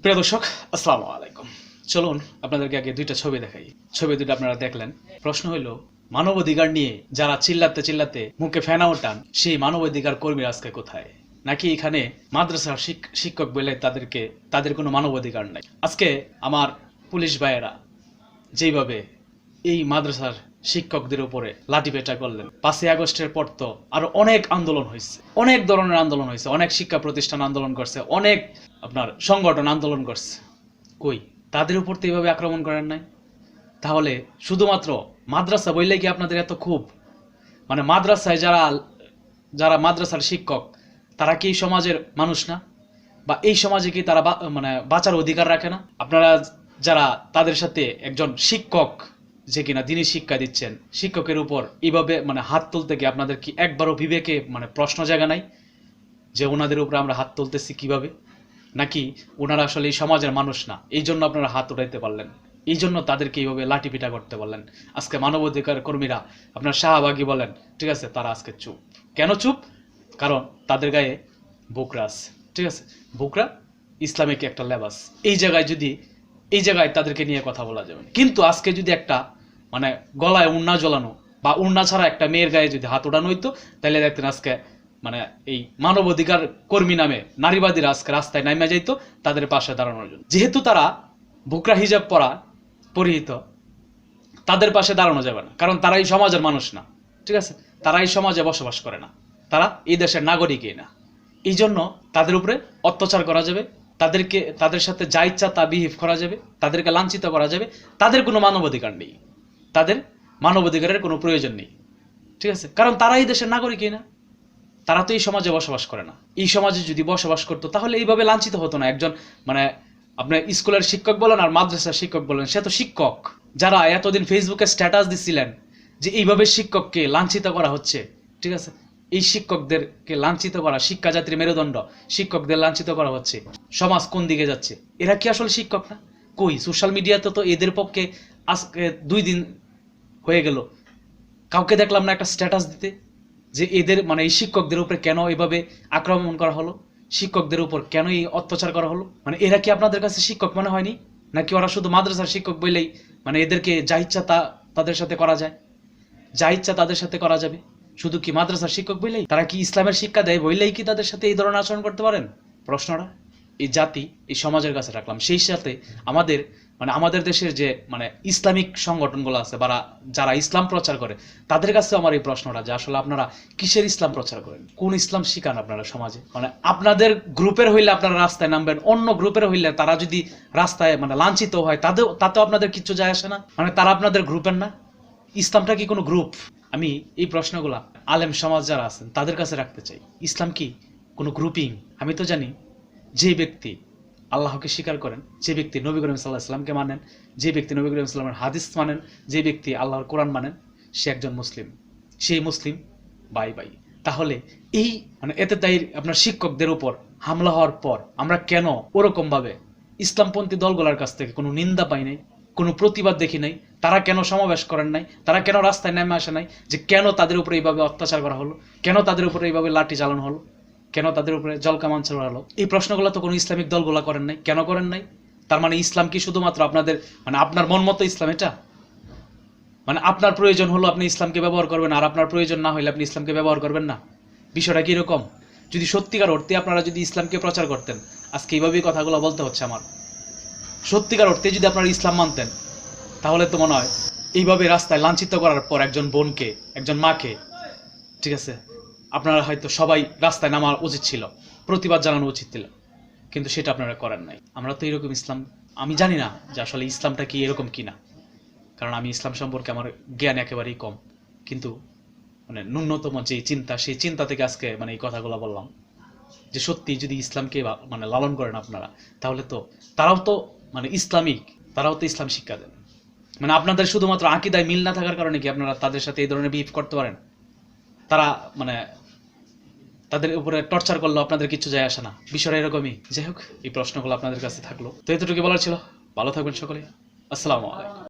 প্রিয় দর্শক, আসসালামু আলাইকুম। চলুন আপনাদেরকে আগে দুইটা ছবি দেখাই। ছবি দুটো আপনারা দেখলেন। প্রশ্ন হলো মানবাধিকার নিয়ে যারা চিল্লাতে চিল্লাতে মুখে ফেনা ওঠান, সেই মানবাধিকার কর্মী আজকে কোথায়? নাকি এখানে মাদ্রাসার শিক- শিক্ষক বলে তাদেরকে, তাদের কোনো মানবাধিকার নাই? আজকে আমার পুলিশ ভাইয়েরা যেইভাবে এই মাদ্রাসার শিক্ষকদের উপরে লাঠিপেটা করলেন। পাঁচই আগস্টের পর তো আরও অনেক আন্দোলন হয়েছে অনেক ধরনের আন্দোলন হয়েছে অনেক শিক্ষা প্রতিষ্ঠান আন্দোলন করছে। অনেক আপনার সংগঠন আন্দোলন করছে। কই? তাদের উপর তো এইভাবে আক্রমণ করেন নাই। তাহলে শুধুমাত্র মাদ্রাসা বললে কি আপনাদের এত খুব মানে মাদ্রাসায় যারা যারা মাদ্রাসার শিক্ষক, তারা কি সমাজের মানুষ না? বা এই সমাজে কি তারা মানে বাঁচার অধিকার রাখে না? আপনারা যারা তাদের সাথে একজন শিক্ষক যে কিনা দিনই শিক্ষা দিচ্ছেন, শিক্ষকের উপর এইভাবে মানে হাত তুলতে গিয়ে আপনাদের কি একবারও বিবেকে মানে প্রশ্ন জায়গা নাই? যে ওনাদের উপরে আমরা হাত তুলতেছি কীভাবে? নাকি ওনারা আসলে এই সমাজের মানুষ না, এই জন্য আপনারা হাত উঠাইতে পারলেন, এই জন্য তাদেরকে এইভাবে লাঠি পিটা করতে পারলেন। আজকে মানবাধিকার কর্মীরা আপনার শাহবাগী বলেন, ঠিক আছে, তারা আজকে চুপ। কেন চুপ? কারণ তাদের গায়ে বুকরা আছে, ঠিক আছে? বুকরা ইসলামিক একটা লেবাস। এই জায়গায় যদি, এই জায়গায় তাদেরকে নিয়ে কথা বলা যাবে কিন্তু আজকে যদি একটা মানে গলায় উন্না জ্বলানো বা উন্না ছাড়া একটা মেয়ের গায়ে যদি হাত ওঠানো হইতো তাহলে দেখতেন আজকে মানে এই মানবাধিকার কর্মী নামে নারীবাদীরা আজকে রাস্তায় নামে যাইতো তাদের পাশে দাঁড়ানোর জন্য। যেহেতু তারা বুকরা হিজাব পরা পরিহিত, তাদের পাশে দাঁড়ানো যাবে না। কারণ তারা এই সমাজের মানুষ না, ঠিক আছে? তারা এই সমাজে বসবাস করে না। তারা এই দেশের নাগরিকই না। এই জন্য তাদের উপরে অত্যাচার করা যাবে, তাদেরকে, তাদের সাথে যা ইচ্ছা তা বিহেভ করা যাবে, তাদেরকে লাঞ্ছিত করা যাবে। তাদের কোনো মানবাধিকার নেই। তাদের মানবাধিকারের কোনো প্রয়োজন নেই। ঠিক আছে? কারণ তারা এই দেশের নাগরিকই না। তারা তো এই সমাজে বসবাস করে না। এই সমাজে যদি বসবাস করতো, তাহলে এইভাবে লাঞ্ছিত হতো না। একজন মানে আপনার স্কুলের শিক্ষক বলেন আর মাদ্রাসার শিক্ষক বলেন, সে তো শিক্ষক। যারা এতদিন ফেসবুকে স্ট্যাটাস দিচ্ছিলেন যে এইভাবে শিক্ষককে লাঞ্ছিত করা হচ্ছে, ঠিক আছে? এই শিক্ষকদেরকে লাঞ্ছিত করা শিক্ষা জাতির মেরুদণ্ড শিক্ষকদের লাঞ্ছিত করা হচ্ছে। সমাজ কোন দিকে যাচ্ছে? এরা কি আসলে শিক্ষক না? কই? সোশ্যাল মিডিয়াতে তো এদের পক্ষে আজকে দুই দিন হয়ে গেল। কাউকে দেখলাম না একটা স্ট্যাটাস দিতে, যে এদের মানে এই শিক্ষকদের উপরে কেন এভাবে আক্রমণ করা হলো? শিক্ষকদের উপর কেন এই অত্যাচার করা হলো? মানে এরা কি আপনাদের কাছে শিক্ষক মনে হয়নি? নাকি ওরা শুধু মাদ্রাসার শিক্ষক বললেই মানে এদেরকে যা ইচ্ছা তা তাদের সাথে করা যায়? যা ইচ্ছা তাদের সাথে করা যাবে? শুধু কি মাদ্রাসার শিক্ষক বললেই? তারা কি ইসলামের শিক্ষা দেয় বললেই কি তাদের সাথে এই ধরনের আচরণ করতে পারেন? প্রশ্নটা। এই জাতি, এই সমাজের কাছে রাখলাম। সেই সাথে আমাদের মানে আমাদের দেশের যে মানে ইসলামিক সংগঠনগুলো আছে, বা যারা ইসলাম প্রচার করে, তাদের কাছে আমার এই প্রশ্নটা যে আসলে আপনারা কিসের ইসলাম প্রচার করেন? কোন ইসলাম শিখান আপনারা সমাজে? মানে আপনাদের গ্রুপের হইলে আপনারা রাস্তায় নামবেন, অন্য গ্রুপের হইলে তারা যদি রাস্তায় মানে লাঞ্ছিত হয়, তাদের, তাতেও আপনাদের কিচ্ছু যায় আসে না? মানে তারা আপনাদের গ্রুপের না? ইসলামটা কি কোনো গ্রুপ? আমি এই প্রশ্নগুলা আলেম সমাজ যারা আছেন, তাদের কাছে রাখতে চাই। ইসলাম কি কোনো গ্রুপিং? আমি তো জানি যে ব্যক্তি আল্লাহকে স্বীকার করেন, যে ব্যক্তি নবী করিম সাল্লাহ ইসলামকে মানেন, যে ব্যক্তি নবী করিম সাল্লামের হাদিস মানেন, যে ব্যক্তি আল্লাহর কোরআন মানেন, সে একজন মুসলিম। সেই মুসলিম, বাই বাই। তাহলে এই মানে এতে তাই আপনার শিক্ষকদের উপর হামলা হওয়ার পর আমরা কেন ওরকমভাবে ইসলামপন্থী দলগুলোর কাছ থেকে কোনো নিন্দা পাই নাই, কোনো প্রতিবাদ দেখি নাই, তারা কেন সমাবেশ করেন নাই, তারা কেন রাস্তায় নেমে আসে নাই, যে কেন তাদের উপরে এইভাবে অত্যাচার করা হলো, কেন তাদের উপরে এইভাবে লাঠি চালানো হলো? কেন তাদের উপরে জলকামান চালানো এই প্রশ্নগুলো তো কোনো ইসলামিক দলগুলা করেন নাই। কেন করেন নাই? তার মানে ইসলাম কি শুধুমাত্র আপনাদের মানে আপনার মন মতো ইসলাম এটা? মানে আপনার প্রয়োজন হলো আপনি ইসলামকে ব্যবহার করবেন, আর আপনার প্রয়োজন না হলে আপনি ইসলামকে ব্যবহার করবেন না। বিষয়টা কি এরকম? যদি সত্যিকার অর্থে আপনারা যদি ইসলামকে প্রচার করতেন, আজকে এইভাবেই কথাগুলো বলতে হচ্ছে আমার। সত্যিকার অর্থে যদি আপনারা ইসলাম মানতেন, তাহলে তো মনে হয় এইভাবে রাস্তায় লাঞ্ছিত করার পর একজন বোনকে, একজন মাকে, ঠিক আছে আপনারা হয়তো সবাই রাস্তায় নামা উচিত ছিল, প্রতিবাদ জানানো উচিত ছিল, কিন্তু সেটা আপনারা করেন নাই। আমরা তো এরকম ইসলাম, আমি জানি না যে আসলে ইসলামটা কি এরকম কি না। কারণ আমি ইসলাম সম্পর্কে আমার জ্ঞান একেবারেই কম, কিন্তু মানে ন্যূনতম যে চিন্তা, সেই চিন্তা থেকে আজকে মানে এই কথাগুলো বললাম, যে সত্যি যদি ইসলামকে মানে লালন করেন আপনারা, তাহলে তো তারাও তো মানে ইসলামিক, তারাও তো ইসলাম শিক্ষা দেন। মানে আপনাদের শুধুমাত্র আকিদায় মিল না থাকার কারণে কি আপনারা তাদের সাথে এই ধরনের বিহেভ করতে পারেন? তারা মানে তাদের উপরে টর্চার করল আপনাদের কিছু যায় আসে না। বিষয়টা এরকমই। যাই হোক, এই প্রশ্নগুলো আপনাদের কাছে থাকল। তো এতটুকু বলার ছিল। ভালো থাকবেন সকলে। আসসালামু আলাইকুম।